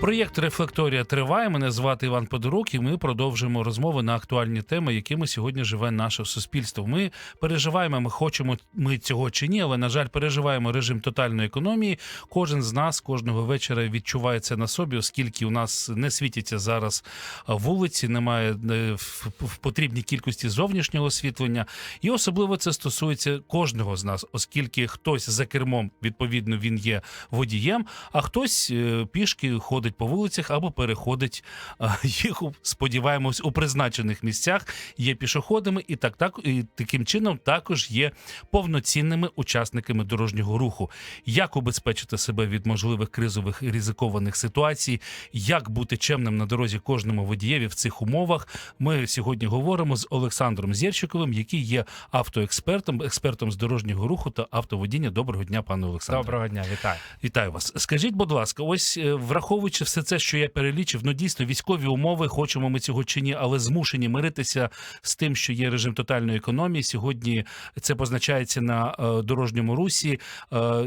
Проєкт Рефлекторія триває. Мене звати Іван Подорук, і ми продовжуємо розмови на актуальні теми, якими сьогодні живе наше суспільство. Ми переживаємо, ми хочемо ми цього чи ні, але на жаль, переживаємо режим тотальної економії. Кожен з нас кожного вечора відчуває це на собі, оскільки у нас не світяться зараз вулиці, немає е, в в потрібній кількості зовнішнього освітлення. І особливо це стосується кожного з нас, оскільки хтось за кермом відповідно він є водієм, а хтось е, пішки ходить по вулицях або переходить їх, сподіваємось, у призначених місцях, є пішоходами, і так, так і таким чином також є повноцінними учасниками дорожнього руху. Як убезпечити себе від можливих кризових ризикованих ситуацій, як бути чемним на дорозі кожному водієві в цих умовах. Ми сьогодні говоримо з Олександром Зєрчиковим, який є автоекспертом, експертом з дорожнього руху та автоводіння. Доброго дня, пане Олександре. Доброго дня, вітаю. Вітаю вас. Скажіть, будь ласка, ось е, враховуючи все це, що я перелічив, ну дійсно військові умови, хочемо ми цього чи ні, але змушені миритися з тим, що є режим тотальної економії. Сьогодні це позначається на е, дорожньому русі. Е,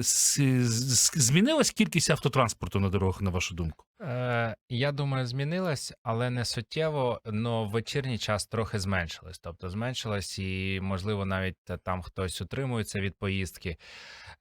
змінилась кількість автотранспорту на дорогах, на вашу думку? Е, я думаю, змінилось, але не суттєво. Но в вечірній час трохи зменшилось. Тобто зменшилось, і можливо навіть там хтось утримується від поїздки.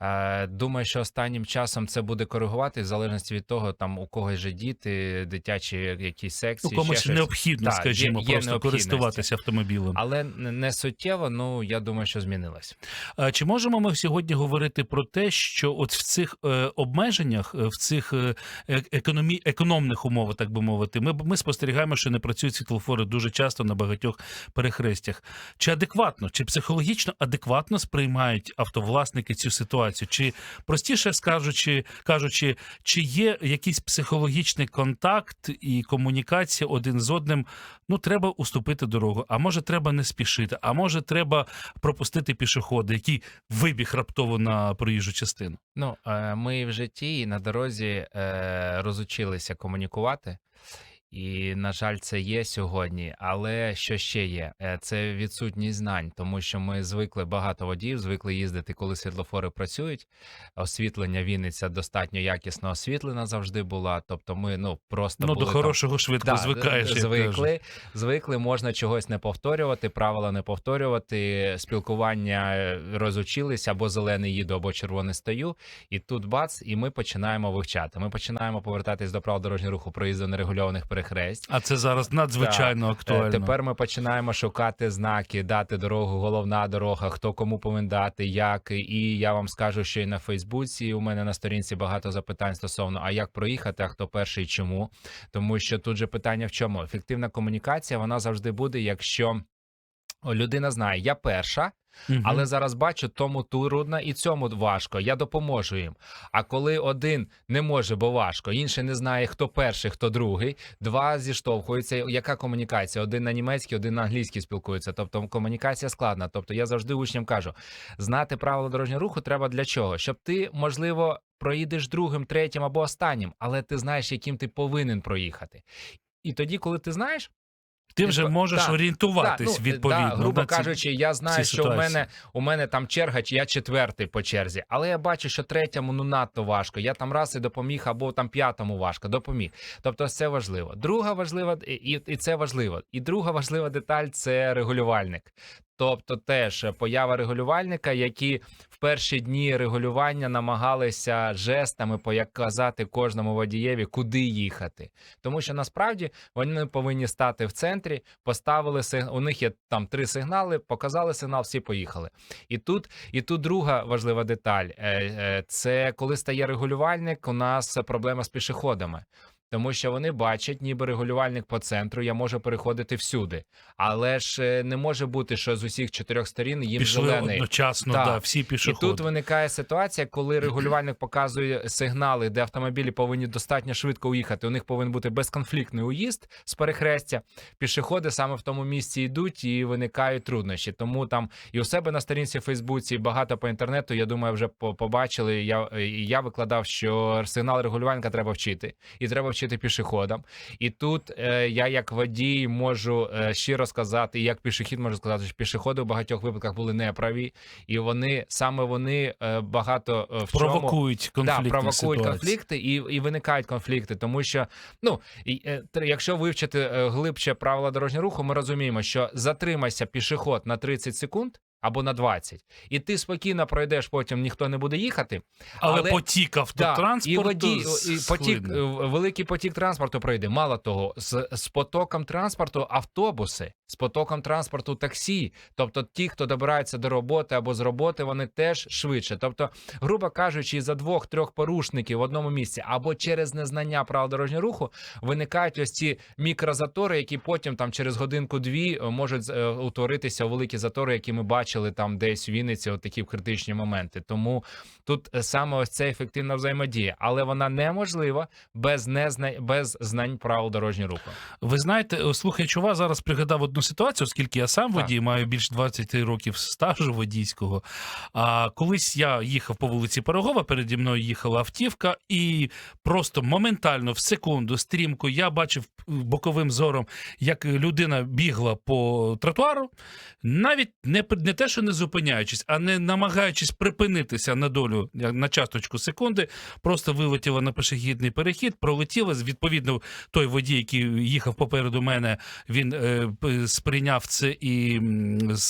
Е, думаю, що останнім часом це буде коригувати в залежності від того, там у когось же діти, дитячі якісь секції. ще комусь щось. необхідно, Так, є- скажімо, є просто необхідності. користуватися автомобілем. Але не не суттєво, ну я думаю, що змінилось. А Чи можемо ми сьогодні говорити про те, що от в цих е, обмеженнях, е, в цих е, е- економі, економних умовах, так би мовити, ми, ми спостерігаємо, що не працюють світлофори дуже часто на багатьох перехрестях. Чи адекватно, чи психологічно адекватно сприймають автовласники цю ситуацію? Чи простіше скажучи, кажучи, чи є якийсь психологічний контакт і комунікація один з одним? Ну, треба уступити дорогу, а може, треба не спішити, а може, треба пропустити пішохода, який вибіг раптово на проїжджу частину. Ну, е, ми в житті і на дорозі е, розучилися комунікувати. І, на жаль, це є сьогодні. Але що ще є? Е, Це відсутність знань, тому що ми звикли багато водіїв, звикли їздити, коли світлофори працюють. Освітлення Вінниця достатньо якісно освітлена завжди була. Тобто, ми ну просто ну, були до там- хорошого швидко Да, звикаєш. звикли, звикли, можна чогось не повторювати, правила не повторювати, спілкування е, розучилися, або зелений їду, або червоний стою. І тут бац, і ми починаємо вивчати. Ми починаємо повертатись до правил дорожнього руху проїзду нерегульованих перехресть. А це зараз надзвичайно Е, актуально. Тепер ми починаємо шукати знаки, дати дорогу, головна дорога, хто кому повинен дати, як. І я вам скажу, що і на Фейсбуці у мене на сторінці багато запитань стосовно а як проїхати, а хто перший, і чому. Тому що тут же питання в чому? Ефективна комунікація вона завжди буде, якщо людина знає, я перша. Мгм. Але зараз бачу, тому трудно і цьому важко. Я допоможу їм. А коли один не може, бо важко, інший не знає, хто перший, хто другий, два зіштовхуються. Яка комунікація? Один на німецький, один на англійський спілкується. Тобто комунікація складна. Тобто я завжди учням кажу: знати правила дорожнього руху треба для чого? Щоб ти, можливо, проїдеш другим, третім або останнім, але ти знаєш, яким ти повинен проїхати. І тоді, коли ти знаєш. Ти вже можеш да, орієнтуватись Да, ну, відповідно. Да, грубо на ці- кажучи, я знаю, що у мене у мене там черга, чи я четвертий по черзі, але я бачу, що третьому ну надто важко. Я там раз і допоміг, або там п'ятому важко, допоміг. Тобто, це важливо. Друга важлива, і, і це важливо. І друга важлива деталь це регулювальник. Тобто, теж поява регулювальника, які в перші дні регулювання намагалися жестами показати кожному водієві, куди їхати. Тому що насправді вони повинні стати в центрі, поставили сиг- у них є там три сигнали, показали сигнал, всі поїхали. І тут, і тут друга важлива деталь: е, е, це коли стає регулювальник, у нас проблема з пішоходами. Тому що вони бачать, ніби регулювальник по центру, я можу переходити всюди. Але ж е, не може бути, що з усіх чотирьох сторін їм Пішли зелений. одночасно, Так. да, всі І тут виникає ситуація, коли регулювальник показує сигнали, де автомобілі повинні достатньо швидко уїхати. У них повинен бути безконфліктний уїзд з перехрестя. Пішоходи саме в тому місці йдуть і виникають труднощі. Тому там і у себе на сторінці в Фейсбуці, і багато по інтернету. Я думаю, вже побачили. Я, я викладав, що сигнал регулювальника треба вчити, і треба вчити вивчити пішоходам. І тут е, я, як водій, можу е, щиро сказати, і як пішохід можу сказати, що пішоходи в багатьох випадках були неправі, і вони саме вони е, багато е, в чому конфлікти. Да, провокують конфлікти і, і виникають конфлікти, тому що ну і, е, якщо вивчити е, глибше правила дорожнього руху, ми розуміємо, що затримайся пішоход на 30 секунд. Або на 20. І ти спокійно пройдеш, потім ніхто не буде їхати. Але, але- потік Да, автотранспорту і водій, і потік, е, великий потік транспорту пройде. Мало того, з, з потоком транспорту автобуси, з потоком транспорту таксі. Тобто, ті, хто добирається до роботи або з роботи, вони теж швидше. Тобто, грубо кажучи, за двох-трьох порушників в одному місці або через незнання правил дорожнього руху виникають ось ці мікрозатори, які потім там через годинку-дві е, можуть е, утворитися у великі затори, які ми бачили там десь в Вінниці, от критичні моменти. Тому тут е, саме ось ця ефективна взаємодія, але вона неможлива без незна... без знань правил дорожнього руху. Ви знаєте, е, слухаючи вас, зараз пригадав одну ситуацію, оскільки я сам Так. водій, маю більш 20 років стажу водійського. А колись я їхав по вулиці Пирогова, переді мною їхала автівка, і просто моментально в секунду стрімко я бачив боковим зором, як людина бігла по тротуару, навіть не, не те, що не зупиняючись, а не намагаючись припинитися на долю на часточку секунди, просто вилетіла на пішохідний перехід, пролетіла. Відповідно, той водій, який їхав попереду мене, він е, сприйняв це і,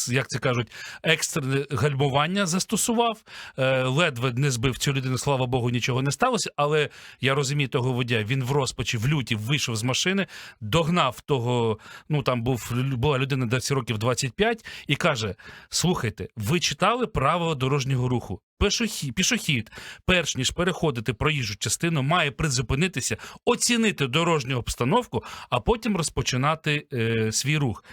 як це кажуть, екстрене гальмування застосував. Е, ледве не збив цю людину, слава Богу, нічого не сталося. Але я розумію того водія, він в розпачі, в люті вийшов з машини, догнав того. Ну там був була людина десь років 25, і каже: Слухайте, ви читали правила дорожнього руху? Пішохід, пішохід, перш ніж переходити проїжджу частину, має призупинитися, оцінити дорожню обстановку, а потім розпочинати е, свій рух.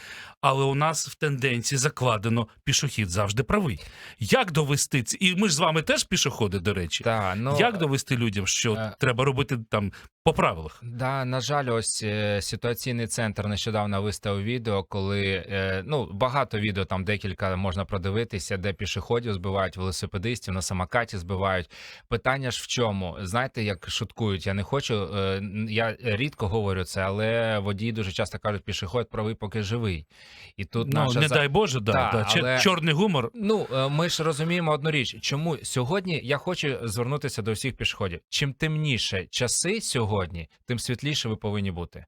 Але у нас в тенденції закладено пішохід завжди правий. Як довести це? І ми ж з вами теж пішоходи, до речі. Та, ну, Як довести людям, що е, треба робити там по правилах? Да, на жаль, ось е, ситуаційний центр нещодавно виставив відео, коли е, ну багато відео там декілька можна продивитися, де пішоходів збивають велосипедистів на самокаті збивають. Питання ж в чому? Знаєте, як шуткують? Я не хочу. е, я рідко говорю це, але водії дуже часто кажуть, пішоход правий, поки живий. І тут Ну, наша не дай Боже, да, Та, да. Але- чорний гумор. Ну, е, ми ж розуміємо одну річ. Чому сьогодні я хочу звернутися до всіх пішоходів. Чим темніше часи сьогодні, тим світліше ви повинні бути.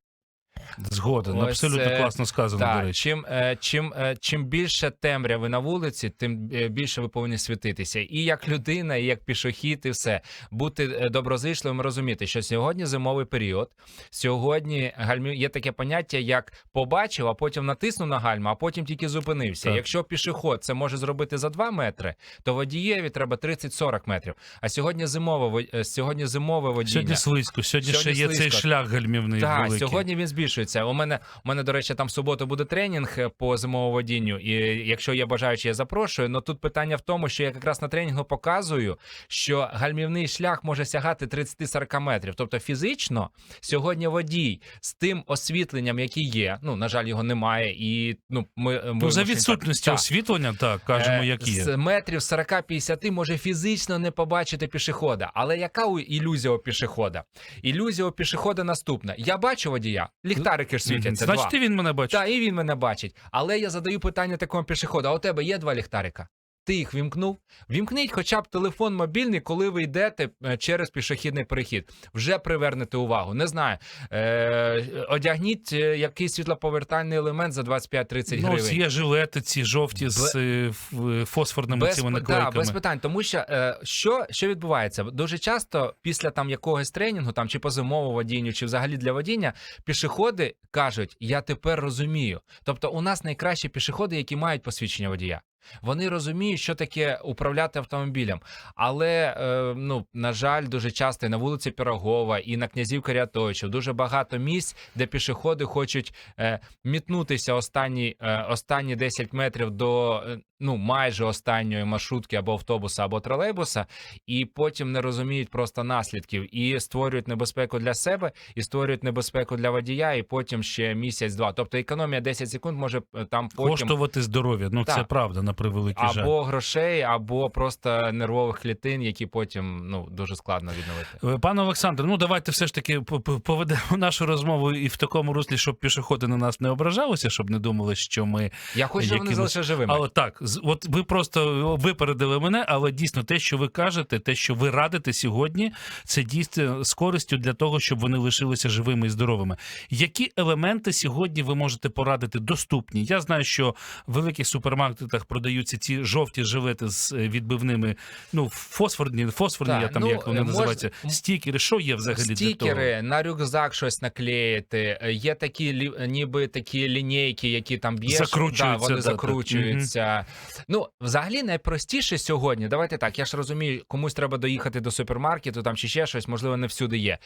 Згоден, Ось абсолютно класно сказано, до речі. чим, е, чим, е, чим більше темряви на вулиці, тим е, більше ви повинні світитися. І як людина, і як пішохід, і все. Бути е, доброзичливим, розуміти, що сьогодні зимовий період. Сьогодні гальмі... є таке поняття, як побачив, а потім натиснув на гальму, а потім тільки зупинився. Так. Якщо пішоход це може зробити за 2 метри, то водієві треба 30-40 метрів. А сьогодні зимове, е, сьогодні зимове водіння. Сьогодні слизько, сьогодні, Сьогодні ще є цей шлях гальмівний Так, великий. сьогодні він збільшується. У мене у мене, до речі, там в суботу буде тренінг е, по зимовому водінню. І якщо є бажаючі, я запрошую. Но тут питання в тому, що я якраз на тренінгу показую, що гальмівний шлях може сягати 30-40 метрів. Тобто, фізично сьогодні водій з тим освітленням, яке є. Ну на жаль, його немає, і ну ми, ми Ну, за відсутністю Так. освітлення, так, кажемо, Е, як є. З метрів 40-50 може фізично не побачити пішохода. Але яка ілюзія у пішохода? Ілюзія у пішохода наступна. Я бачу водія, ліхтарики ж світяться. Значить, два. і він мене бачить. Так, і він мене бачить. Але я задаю питання такому пішоходу: а у тебе є два ліхтарика? Ти їх вімкнув? Вімкніть хоча б телефон мобільний, коли ви йдете е, через пішохідний перехід. Вже привернете увагу. Не знаю. Е, одягніть е, якийсь світлоповертальний елемент за 25-30 Ну, гривень. ось є жилети ці жовті з е, е, фосфорними Без, цими да, без питань, тому що е, що, що відбувається? Дуже часто після там якогось тренінгу, там чи по зимовому водінню, чи взагалі для водіння, пішоходи кажуть: Я тепер розумію. Тобто, у нас найкращі пішоходи, які мають посвідчення водія. Вони розуміють, що таке управляти автомобілем. Але, е, ну, на жаль, дуже часто і на вулиці Пірогова, і на князів Карятовичів дуже багато місць, де пішоходи хочуть е, мітнутися останні, е, останні 10 метрів до е, ну, майже останньої маршрутки або автобуса, або тролейбуса, і потім не розуміють просто наслідків і створюють небезпеку для себе, і створюють небезпеку для водія, і потім ще місяць-два. Тобто економія 10 секунд може е, там потім Коштувати здоров'я. Ну, це Так. правда, на превеликий жаль. Або грошей, або просто нервових клітин, які потім ну дуже складно відновити. Е, Пане Олександре, ну давайте все ж таки поведемо нашу розмову і в такому руслі, щоб пішоходи на нас не ображалися, щоб не думали, що ми. Я хочу, щоб вони Якимось- залишилися живими. Але так, от ви просто випередили мене, але дійсно те, що ви кажете, те, що ви радите сьогодні, це дійсно з користю для того, щоб вони лишилися живими і здоровими. Які елементи сьогодні ви можете порадити доступні? Я знаю, що в великих супермаркетах продаються ці жовті жилети з е, відбивними, ну фосфорні, фосфорні, Так, я там ну, як вони е, мож- називаються, стікери. Що є взагалі для того? Стікери на рюкзак щось наклеїти. Е, Є такі лі- ніби такі лінійки, які там б'єш, Закручуються, да, вони да, так. закручуються. Ну, взагалі, найпростіше сьогодні. Давайте так. Я ж розумію, комусь треба доїхати до супермаркету там чи ще щось, можливо, не всюди є.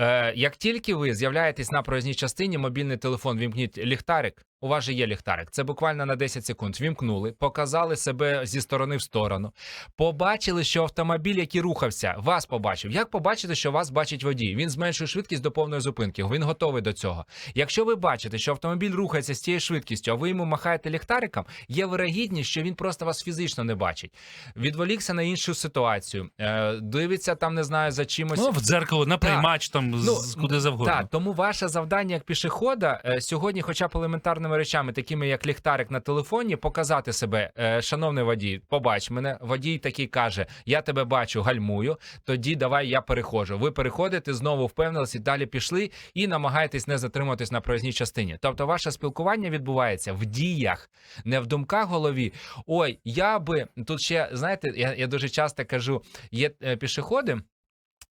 Е, як тільки ви з'являєтесь на проїзній частині, мобільний телефон, вімкніть ліхтарик. У вас же є ліхтарик. Це буквально на 10 секунд. Вімкнули, показали себе зі сторони в сторону. Побачили, що автомобіль, який рухався, вас побачив. Як побачити, що вас бачить водій? Він зменшує швидкість до повної зупинки. Він готовий до цього. Якщо ви бачите, що автомобіль рухається з тією швидкістю, а ви йому махаєте ліхтариком, є вирогідність, що він просто вас фізично не бачить. Відволікся на іншу ситуацію. Е, дивиться там, не знаю, за чимось. Ну, в дзеркало, на приймач, там з- куди завгодно. Так, тому ваше завдання як пішохода е, сьогодні, хоча б елементарними речами, такими як ліхтарик на телефоні, показати себе, Е, шановний водій, побач мене. Водій такий каже: Я тебе бачу, гальмую. Тоді давай я переходжу. Ви переходите, знову впевнилися, далі пішли і намагаєтесь не затримуватись на проїзній частині. Тобто, ваше спілкування відбувається в діях, не в думках голові. Ой, я би тут ще знаєте, я, я дуже часто кажу, є е, пішоходи.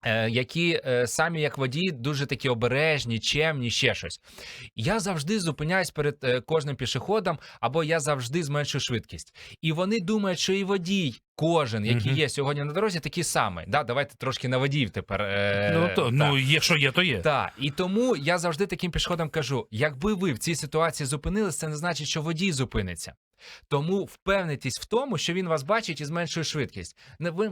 Е, Які е, самі як водії дуже такі обережні, чемні, ще щось. Я завжди зупиняюсь перед е, кожним пішоходом, або я завжди зменшую швидкість. І вони думають, що і водій, кожен, який є сьогодні на дорозі, такий самий. Да, давайте трошки на водіїв тепер. Е, Ну, то, ну, якщо є, то є. Так, і тому я завжди таким пішоходам кажу: якби ви в цій ситуації зупинились, це не значить, що водій зупиниться. Тому впевнитесь в тому, що він вас бачить і зменшує швидкість.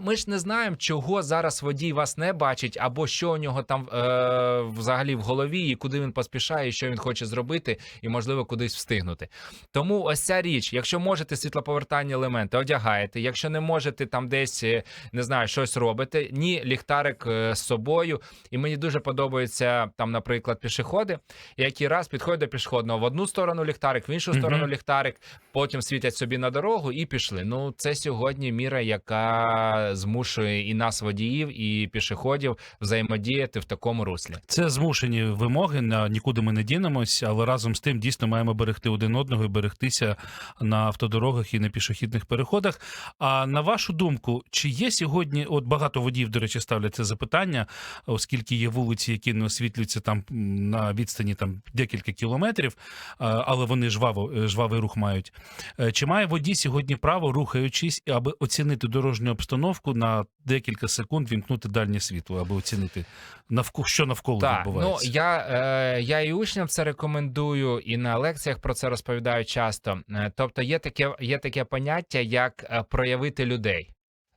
Ми ж не знаємо, чого зараз водій вас не бачить, або що у нього там е, взагалі в голові, і куди він поспішає, і що він хоче зробити, і можливо кудись встигнути. Тому ось ця річ, якщо можете світлоповертальні елементи, одягаєте. Якщо не можете там десь е, не знаю, щось робите, ні, ліхтарик е, з собою. І мені дуже подобаються там, наприклад, пішоходи, які раз підходять до пішохідного в одну сторону ліхтарик, в іншу Мгм. сторону ліхтарик, потім світять собі на дорогу і пішли. Ну це сьогодні міра, яка змушує і нас, водіїв, і пішоходів взаємодіяти в такому руслі. Це змушені вимоги, на нікуди ми не дінемось, але разом з тим дійсно маємо берегти один одного і берегтися на автодорогах і на пішохідних переходах. А на вашу думку, чи є сьогодні, от багато водіїв, до речі, ставлять це запитання, оскільки є вулиці, які не освітлюються там на відстані там декілька кілометрів, але вони жваво, е, жвавий рух мають. Е, Чи має водій сьогодні право, рухаючись, аби оцінити дорожню обстановку на декілька секунд, вімкнути дальнє світло, аби оцінити навколо що навколо Так, ну відбувається? я, е, я і учням це рекомендую, і на лекціях про це розповідаю часто. Е, Тобто, є таке, є таке поняття, як проявити людей.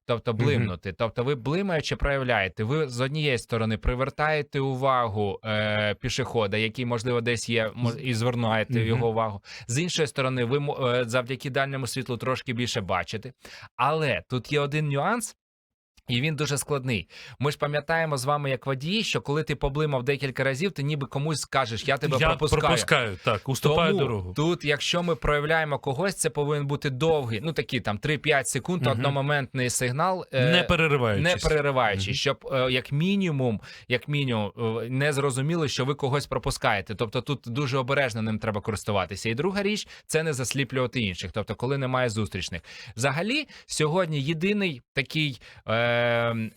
Тобто блимнути. Тобто, ви блимаючи проявляєте. Ви з однієї сторони привертаєте увагу е, пішохода, який, можливо, десь є, мож- і mm-hmm. його увагу. З іншої сторони, ви е, завдяки дальньому світлу трошки більше бачите. Але тут є один нюанс. І він дуже складний. Ми ж пам'ятаємо з вами, як водії, що коли ти поблимав декілька разів, ти ніби комусь скажеш, я тебе я пропускаю. пропускаю, так, уступаю Тому дорогу. Тут, якщо ми проявляємо когось, це повинен бути довгий, ну такі там 3-5 секунд, Мгм. одномоментний сигнал. е, не перериваючись. не перериваючи, Мгм. щоб е, як мінімум, як мінімум, е, не зрозуміли, що ви когось пропускаєте. Тобто тут дуже обережно ним треба користуватися. І друга річ це не засліплювати інших. Тобто, коли немає зустрічних. Взагалі, сьогодні єдиний такий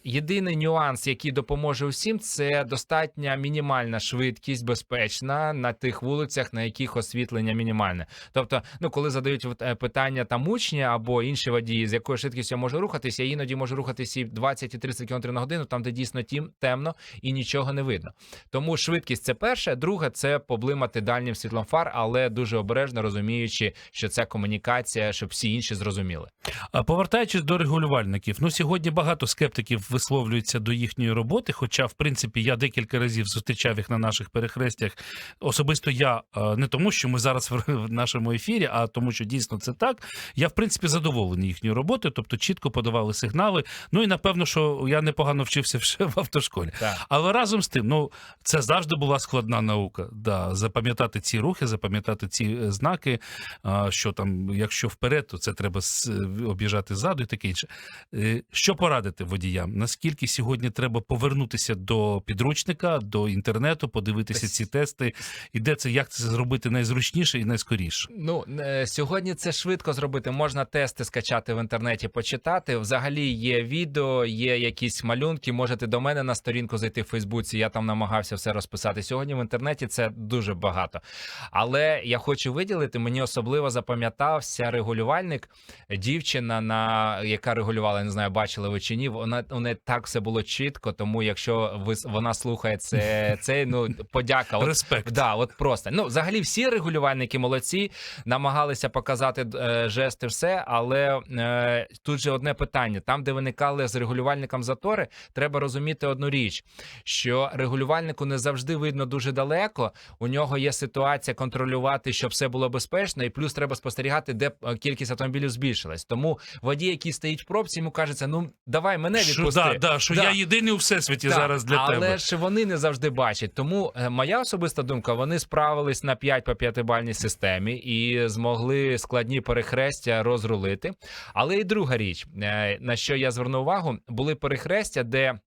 єдиний нюанс, який допоможе усім, це достатня мінімальна швидкість, безпечна на тих вулицях, на яких освітлення мінімальне. Тобто, ну коли задають е, питання там учні або інші водії, з якою швидкістю я можу рухатися, я іноді можу рухатися і 20 і 30 км на годину, там де дійсно тім темно і нічого не видно. Тому швидкість це перше. Друге, це поблимати дальнім світлом фар, але дуже обережно розуміючи, що це комунікація, щоб всі інші зрозуміли. А повертаючись до регулювальників, ну сьогодні багато багато скептиків висловлюються до їхньої роботи. Хоча, в принципі, я декілька разів зустрічав їх на наших перехрестях. Особисто я е, не тому, що ми зараз в нашому ефірі, а тому, що дійсно це так. Я в принципі задоволений їхньою роботою, тобто чітко подавали сигнали. Ну і напевно, що я непогано вчився ще в автошколі. Так. Але разом з тим, ну це завжди була складна наука. Да, запам'ятати ці рухи, запам'ятати ці е, знаки. Що там, якщо вперед, то це треба с- об'їжджати ззаду і таке інше. Е, Що порадити водіям? Наскільки сьогодні треба повернутися до підручника, до інтернету, подивитися ці тести, і де це як це зробити найзручніше і найскоріше? Ну е, сьогодні це швидко зробити. Можна тести скачати в інтернеті, почитати. Взагалі є відео, є якісь малюнки. Можете до мене на сторінку зайти в Фейсбуці. Я там намагався все розписати. Сьогодні в інтернеті це дуже багато. Але я хочу виділити, мені особливо запам'ятався регулювальник, дівчина, на яка регулювала, не знаю, бачили ви чи ні. Вона у неї так все було чітко. Тому якщо ви вона слухає це, це ну подяка. От Респект. Да, от просто. Ну, взагалі, всі регулювальники молодці, намагалися показати е, жести, все, але е, тут же одне питання: там, де виникали з регулювальником затори, треба розуміти одну річ: що регулювальнику не завжди видно дуже далеко. У нього є ситуація контролювати, щоб все було безпечно, і плюс треба спостерігати, де е, кількість автомобілів збільшилась. Тому водій, який стоїть в пробці, йому кажеться: ну давай мене Що, да, да, що Да. я єдиний у всесвіті Так, зараз для але тебе. ж вони не завжди бачать. Тому е, моя особиста думка: вони справились на 5 по 5 бальній системі і змогли складні перехрестя розрулити. Але і друга річ, е, на що я звернув увагу, були перехрестя, де.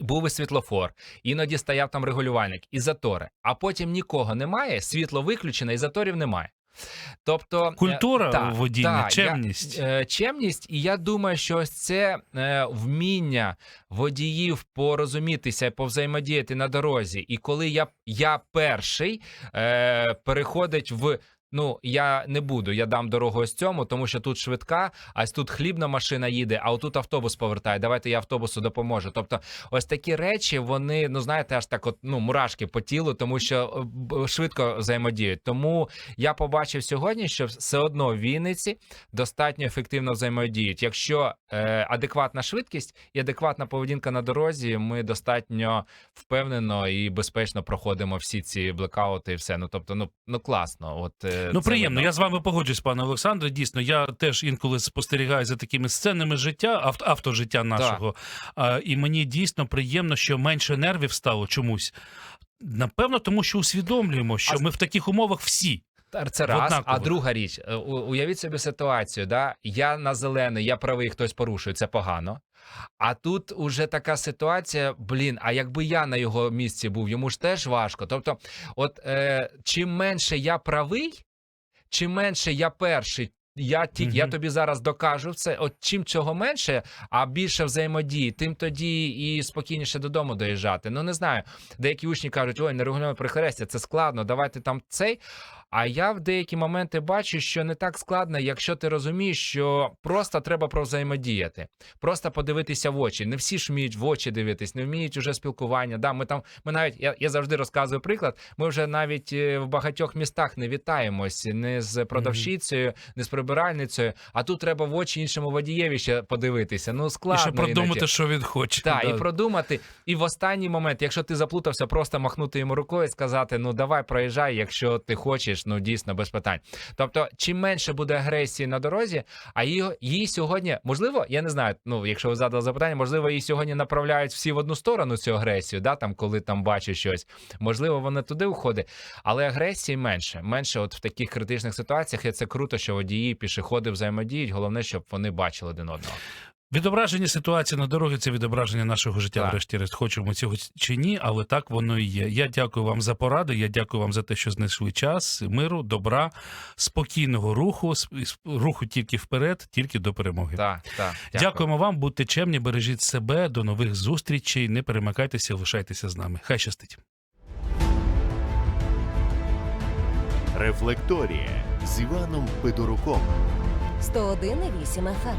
Був і світлофор, іноді стояв там регулювальник і затори, а потім нікого немає, світло виключене, і заторів немає. Тобто е, Культура та, водіння, та, чемність. Я, е, чемність, і я думаю, що ось це е, вміння водіїв порозумітися, повзаємодіяти на дорозі. І коли я, я перший переходить в. Ну, я не буду, я дам дорогу ось цьому, тому що тут швидка, а ось тут хлібна машина їде, а отут автобус повертає. Давайте я автобусу допоможу. Тобто, ось такі речі, вони, ну знаєте, аж так, от ну мурашки по тілу, тому що е, швидко взаємодіють. Тому я побачив сьогодні, що все одно в Вінниці достатньо ефективно взаємодіють. Якщо е, адекватна швидкість і адекватна поведінка на дорозі, ми достатньо впевнено і безпечно проходимо всі ці блекаути і все. Ну тобто, ну ну класно. От е, Ну, приємно. Я з вами погоджуюсь, пане Олександре. Дійсно, я теж інколи спостерігаю за такими сценами життя, авто, автожиття нашого. А, і мені дійсно приємно, що менше нервів стало чомусь. Напевно, тому що усвідомлюємо, що А- ми в таких умовах всі. Це раз. Однаково. А друга річ, е, уявіть собі ситуацію, да? я на зелений, я правий, хтось порушує, це погано. А тут уже така ситуація, блін, а якби я на його місці був, йому ж теж важко. Тобто, от е, чим менше я правий, чим менше я перший. Я тільки я тобі зараз докажу це. От чим чого менше, а більше взаємодії, тим тоді і спокійніше додому доїжджати. Ну не знаю. Деякі учні кажуть, ой, нерегульоване прихрестя, це складно. Давайте там цей. А я в деякі моменти бачу, що не так складно, якщо ти розумієш, що просто треба провзаємодіяти, просто подивитися в очі. Не всі ж вміють в очі дивитись, не вміють уже спілкування. Да, ми там, ми навіть я, я завжди розказую приклад. Ми вже навіть е, в багатьох містах не вітаємось не з продавщицею, не з прибиральницею. А тут треба в очі іншому водієві ще подивитися. Ну і складно ще продумати, іноді. що він хоче. Так, Да. і продумати. І в останній момент, якщо ти заплутався, просто махнути йому рукою і сказати: ну давай проїжджай, якщо ти хочеш, ну дійсно без питань. Тобто, чим менше буде агресії на дорозі, а її, її сьогодні, можливо, я не знаю. Ну, якщо ви задали запитання, можливо, її сьогодні направляють всі в одну сторону цю агресію, да, там, коли там бачать щось. Можливо, вона туди уходить, але агресії менше. Менше, от в таких критичних ситуаціях, і це круто, що водії, пішоходи взаємодіють. Головне, щоб вони бачили один одного. Відображення ситуації на дорогі це відображення нашого життя, врешті-решт, хочемо цього чи ні, але так воно і є. Я дякую вам за поради. Я дякую вам за те, що знайшли час, миру, добра, спокійного руху, руху тільки вперед, тільки до перемоги. Так, так. Дякуємо вам, будьте чемні, бережіть себе. До нових зустрічей. Не перемикайтеся, лишайтеся з нами. Хай щастить. Рефлекторія з Іваном Федоруком. 101,8 FM.